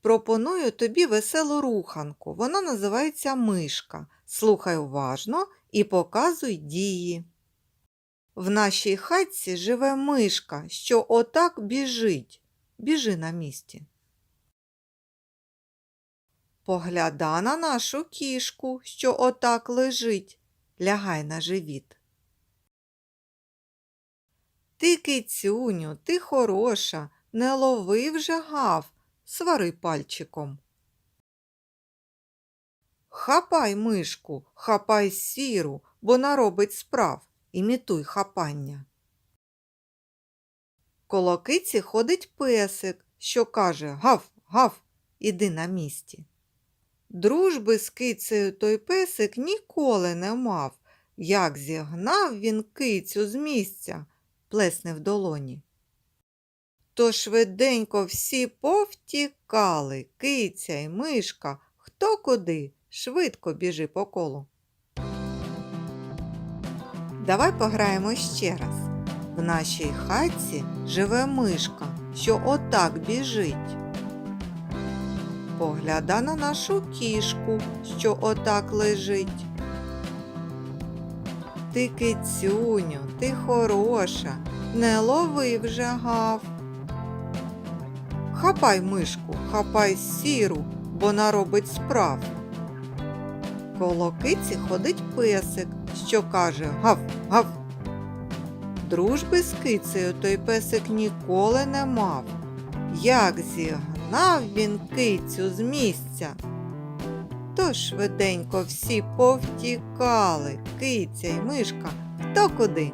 Пропоную тобі веселу руханку. Вона називається мишка. Слухай уважно і показуй дії. В нашій хатці живе мишка, що отак біжить. Біжи на місці. Погляда на нашу кішку, що отак лежить. Лягай на живіт. Ти, кицюню, ти хороша, не лови вже гав, свари пальчиком. Хапай мишку, хапай сіру, бо наробить справ, імітуй хапання. Коло киці ходить песик, що каже гав, гав, іди на місці. Дружби з кицею той песик ніколи не мав. Як зігнав він кицю з місця, плесне в долоні. То швиденько всі повтікали, киця й мишка, хто куди, швидко біжи по колу. Давай пограємо ще раз. В нашій хатці живе мишка, що отак біжить. Погляда на нашу кішку, що отак лежить. Ти кицюню, ти хороша, не лови вже гав. Хапай мишку, хапай сіру, бо наробить справ. Коло киці ходить песик, що каже гав, гав. Дружби з кицею той песик ніколи не мав. Як зігнав він кицю з місця. То швиденько всі повтікали, киця й мишка, хто куди.